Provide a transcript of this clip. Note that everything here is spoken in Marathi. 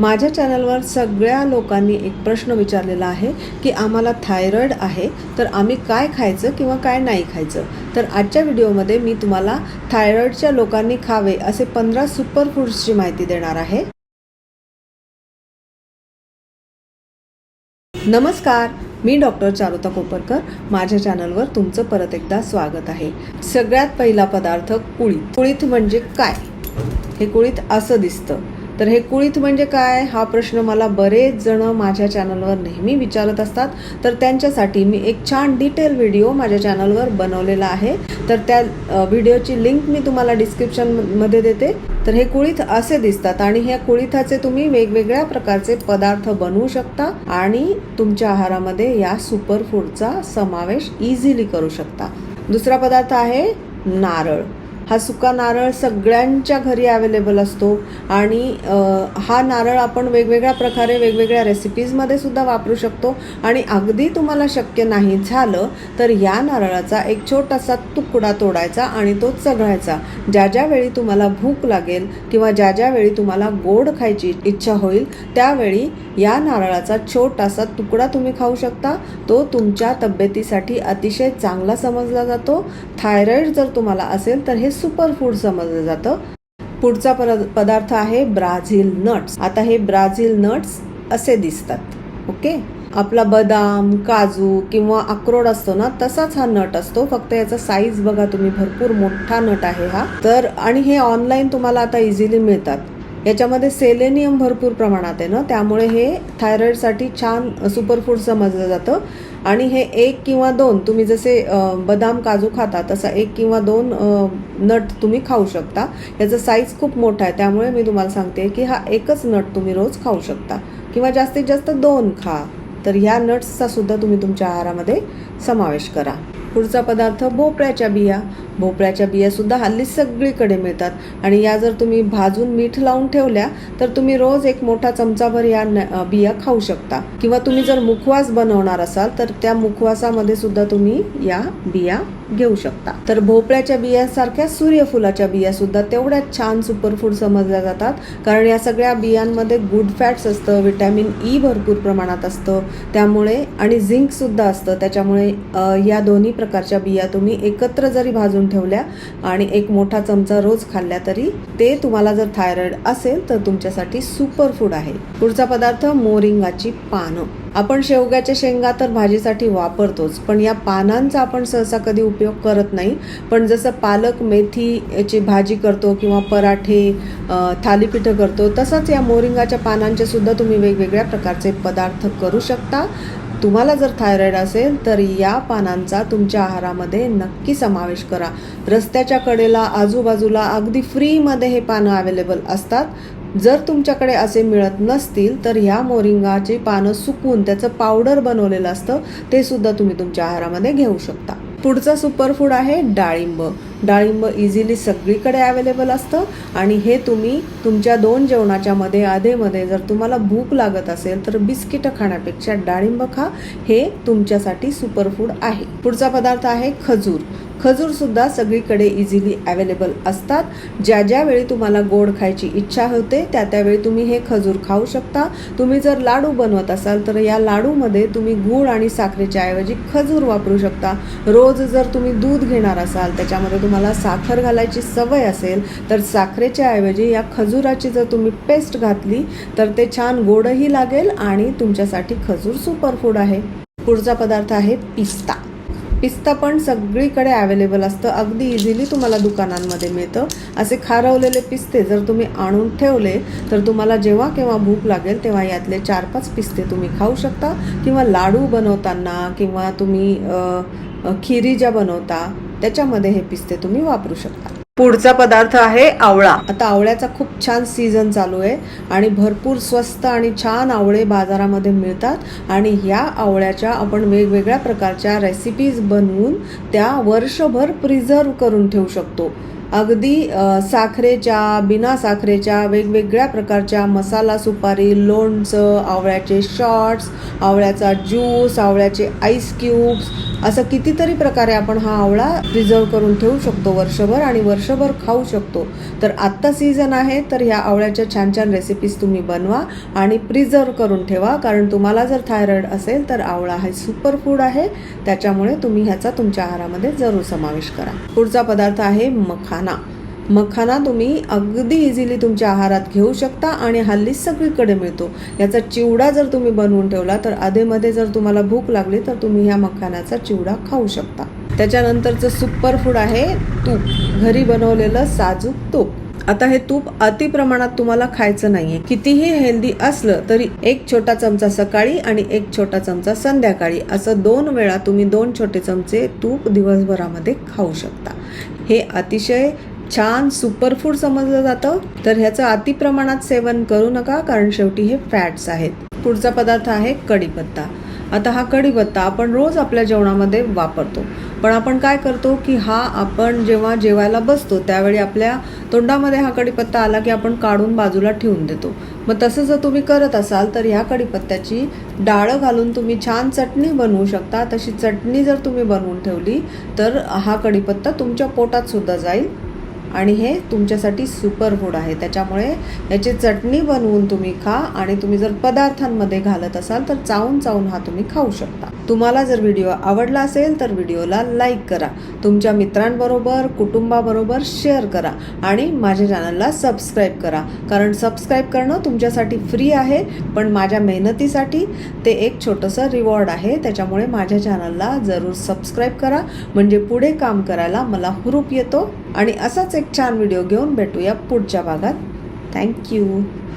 माझ्या चॅनलवर सगळ्या लोकांनी एक प्रश्न विचारलेला आहे की आम्हाला थायरॉईड आहे तर आम्ही काय खायचं किंवा काय नाही खायचं? तर आजच्या व्हिडिओमध्ये मी तुम्हाला थायरॉईडच्या लोकांनी खावे असे पंधरा सुपर फूड्सची माहिती देणार आहे. नमस्कार मी डॉक्टर चारुता कोपरकर. माझ्या चॅनलवर तुमचं परत एकदा स्वागत आहे. सगळ्यात पहिला पदार्थ कुळीत. कुळीत म्हणजे काय? हे कुळीत असं दिसतं. तर हे कुळीत म्हणजे काय? हा प्रश्न मला बरेच जण माझ्या चॅनलवर नेहमी विचारत असतात. तर त्यांच्यासाठी मी एक छान डिटेल व्हिडिओ माझ्या चॅनलवर बनवलेला आहे. तर त्या व्हिडिओची लिंक मी तुम्हाला डिस्क्रिप्शनमध्ये देते. तर हे कुळीथ असे दिसतात आणि ह्या कुळीथाचे तुम्ही वेगवेगळ्या प्रकारचे पदार्थ बनवू शकता आणि तुमच्या आहारामध्ये या सुपर फूडचा समावेश इझिली करू शकता. दुसरा पदार्थ आहे नारळ. हा सुका नारळ सगळ्यांच्या घरी अवेलेबल असतो आणि हा नारळ आपण वेगवेगळ्या प्रकारे वेगवेगळ्या रेसिपीजमध्ये सुद्धा वापरू शकतो. आणि अगदी तुम्हाला शक्य नाही झालं तर या नारळाचा एक छोटासा तुकडा तोडायचा आणि तो चघळायचा. ज्या ज्या वेळी तुम्हाला भूक लागेल किंवा ज्या ज्या वेळी तुम्हाला गोड खायची इच्छा होईल त्यावेळी या नारळाचा छोटासा तुकडा तुम्ही खाऊ शकता. तो तुमच्या तब्येतीसाठी अतिशय चांगला समजला जातो. थायरॉईड जर तुम्हाला असेल तर हे सुपर फूड समजलं जातं. पुढचा पदार्थ आहे ब्राझील नट्स. आता हे ब्राझील नट्स असे दिसतात. ओके? आपला बदाम काजू किंवा अक्रोड असतो ना तसाच हा नट असतो. फक्त याचा साईज बघा तुम्ही भरपूर मोठा नट आहे हा. तर आणि हे ऑनलाईन तुम्हाला आता इझिली मिळतात. याच्यामध्ये सेलेनियम भरपूर प्रमाणात आहे ना त्यामुळे हे थायरॉईडसाठी छान सुपरफूड समजलं जातं. आणि हे एक किंवा दोन तुम्ही जसे बदाम काजू खाता तसा एक किंवा दोन नट तुम्ही खाऊ शकता. याचा साईज खूप मोठा आहे त्यामुळे मी तुम्हाला सांगते की हा एकच नट तुम्ही रोज खाऊ शकता. किंवा जास्तीत जास्त दोन खा. तर ह्या नट्सचा सुद्धा तुम्ही तुमच्या आहारामध्ये समावेश करा. पुढचा पदार्थ भोपळ्याच्या बिया. भोपळ्याच्या बियासुद्धा हल्ली सगळीकडे मिळतात. आणि या जर तुम्ही भाजून मीठ लावून ठेवल्या तर तुम्ही रोज एक मोठा चमचाभर या न- बिया खाऊ शकता. किंवा तुम्ही जर मुखवास बनवणार असाल तर त्या मुखवासामध्ये सुद्धा तुम्ही या बिया घेऊ शकता. तर भोपळ्याच्या बियासारख्या सूर्यफुलाच्या बिया सुद्धा तेवढ्या छान सुपरफूड समजल्या जातात. कारण या सगळ्या बियांमध्ये गुड फॅट्स असतं विटॅमिन ई e भरपूर प्रमाणात असतं. त्यामुळे आणि झिंक सुद्धा असतं. त्याच्यामुळे या दोन्ही प्रकारच्या बिया तुम्ही एकत्र जरी भाजून ठेवल्या आणि एक मोठा चमचा रोज खाल्ल्या तरी ते तुम्हाला जर थायरॉइड असेल तर तुमच्यासाठी सुपर फूड आहे. पुढचा पदार्थ मोरिंगाची पानं. आपण शेवग्याच्या शेंगा तर भाजीसाठी वापरतोच पण या पानांचा आपण सहसा कधी उपयोग करत नाही. पण जसं पालक मेथी याची भाजी करतो किंवा पराठे थालीपीठं करतो तसंच या मोरिंगाच्या पानांचे सुद्धा तुम्ही वेगवेगळ्या प्रकारचे पदार्थ करू शकता. तुम्हाला जर थायरॉईड असेल तर या पानांचा तुमच्या आहारामध्ये नक्की समावेश करा. रस्त्याच्या कडेला आजूबाजूला अगदी फ्रीमध्ये हे पानं अवेलेबल असतात. जर तुमच्याकडे असे मिळत नसतील तर ह्या मोरिंगाची पानं सुकून त्याचं पावडर बनवलेलं असतं ते सुद्धा तुम्ही तुमच्या आहारामध्ये घेऊ शकता. पुढचं सुपरफूड आहे डाळिंब. डाळिंब इझिली सगळीकडे अवेलेबल असतं. आणि हे तुम्ही तुमच्या दोन जेवणाच्या मध्ये आधेमध्ये जर तुम्हाला भूक लागत असेल तर बिस्किटं खाण्यापेक्षा डाळिंब खा. हे तुमच्यासाठी सुपरफूड आहे. पुढचा पदार्थ आहे खजूर. खजूर सुद्धा सगळीकडे इझिली अवेलेबल असतात. ज्या ज्या वेळी तुम्हाला गोड खायची इच्छा होते त्या त्यावेळी तुम्ही हे खजूर खाऊ शकता. तुम्ही जर लाडू बनवत असाल तर या लाडूमध्ये तुम्ही गूळ आणि साखरेच्या ऐवजी खजूर वापरू शकता. रोज जर तुम्ही दूध घेणार असाल त्याच्यामध्ये तुम्हाला साखर घालायची सवय असेल तर साखरेच्या ऐवजी या खजुराची जर तुम्ही पेस्ट घातली तर ते छान गोडही लागेल आणि तुमच्यासाठी खजूर सुपरफूड आहे. पुढचा पदार्थ आहे पिस्ता. पिस्ता पण सगळीकडे अवेलेबल असतं. अगदी इझिली तुम्हाला दुकानांमध्ये मिळतं. असे खारवलेले पिस्ते जर तुम्ही आणून ठेवले तर तुम्हाला जेव्हा केव्हा भूक लागेल तेव्हा यातले चार पाच पिस्ते तुम्ही खाऊ शकता. किंवा लाडू बनवताना किंवा तुम्ही खिरी ज्या बनवता त्याच्यामध्ये हे पिस्ते तुम्ही वापरू शकता. पुढचा पदार्थ आहे आवळा. आता आवळ्याचा खूप छान सीझन चालू आहे आणि भरपूर स्वस्त आणि छान आवळे बाजारामध्ये मिळतात आणि ह्या आवळ्याच्या आपण वेगवेगळ्या प्रकारच्या रेसिपीज बनवून त्या वर्षभर प्रिझर्व करून ठेवू शकतो. अगदी साखरेच्या बिना साखरेच्या वेगवेगळ्या प्रकारच्या मसाला सुपारी लोणचं आवळ्याचे शॉर्ट्स आवळ्याचा ज्यूस आवळ्याचे आईस क्यूब्स असं कितीतरी प्रकारे आपण हा आवळा प्रिझर्व करून ठेवू शकतो वर्षभर आणि वर्षभर खाऊ शकतो. तर आत्ता सीझन आहे तर ह्या आवळ्याच्या छान छान रेसिपीज तुम्ही बनवा आणि प्रिझर्व करून ठेवा. कारण तुम्हाला जर थायरॉईड असेल तर आवळा हे सुपर फूड आहे. त्याच्यामुळे तुम्ही ह्याचा तुमच्या आहारामध्ये जरूर समावेश करा. पुढचा पदार्थ आहे मखा मखाना. मखाना तुम्ही अगदी इझिली तुमच्या आहारात घेऊ शकता आणि हल्ली सगळीकडे मिळतो. याचा चिवडा जर तुम्ही बनवून ठेवला तर अधेमध्ये जर तुम्हाला भूक लागली तर तुम्ही ह्या मखानाचा चिवडा खाऊ शकता. त्याच्यानंतरचं सुपर फूड आहे तूप. घरी बनवलेलं साजूक तूप. आता हे तूप अति प्रमाणात तुम्हाला खायचं नाहीये. कितीही हेल्दी असलं तरी एक छोटा चमचा सकाळी आणि एक छोटा चमचा संध्याकाळी असं दोन वेळा तुम्ही दोन छोटे चमचे तूप दिवसभरामध्ये खाऊ शकता. हे अतिशय छान सुपरफूड समजलं जातं. तर ह्याचं अति प्रमाणात सेवन करू नका कारण शेवटी हे फॅट्स आहेत. पुढचा पदार्थ आहे कढीपत्ता. आता हा कढीपत्ता आपण रोज आपल्या जेवणामध्ये वापरतो. पण आपण काय करतो की हा आपण जेव्हा जेवायला बसतो त्यावेळी आपल्या तोंडामध्ये हा कढीपत्ता आला की आपण काढून बाजूला ठेवून देतो. मग तसं जर तुम्ही करत असाल तर ह्या कढीपत्त्याची डाळं घालून तुम्ही छान चटणी बनवू शकता. तशी चटणी जर तुम्ही बनवून ठेवली तर हा कढीपत्ता तुमच्या पोटात सुद्धा जाईल. आणि हे तुमच्यासाठी सुपर फूड आहे. त्याच्यामुळे याची चटणी बनवून तुम्ही खा आणि तुम्ही जर पदार्थांमध्ये घालत असाल तर चावून चावून हा तुम्ही खाऊ शकता. तुम्हाला जर व्हिडिओ आवडला असेल तर व्हिडिओला लाईक करा. तुमच्या मित्रांबरोबर कुटुंबाबरोबर शेअर करा आणि माझ्या चॅनलला सबस्क्राईब करा. कारण सबस्क्राईब करणं तुमच्यासाठी फ्री आहे पण माझ्या मेहनतीसाठी ते एक छोटंसं रिवॉर्ड आहे. त्याच्यामुळे माझ्या चॅनलला जरूर सबस्क्राईब करा. म्हणजे पुढे काम करायला मला हुरूप येतो. आणि असाच एक छान व्हिडिओ घेऊन भेटूया पुढच्या भागात. थँक्यू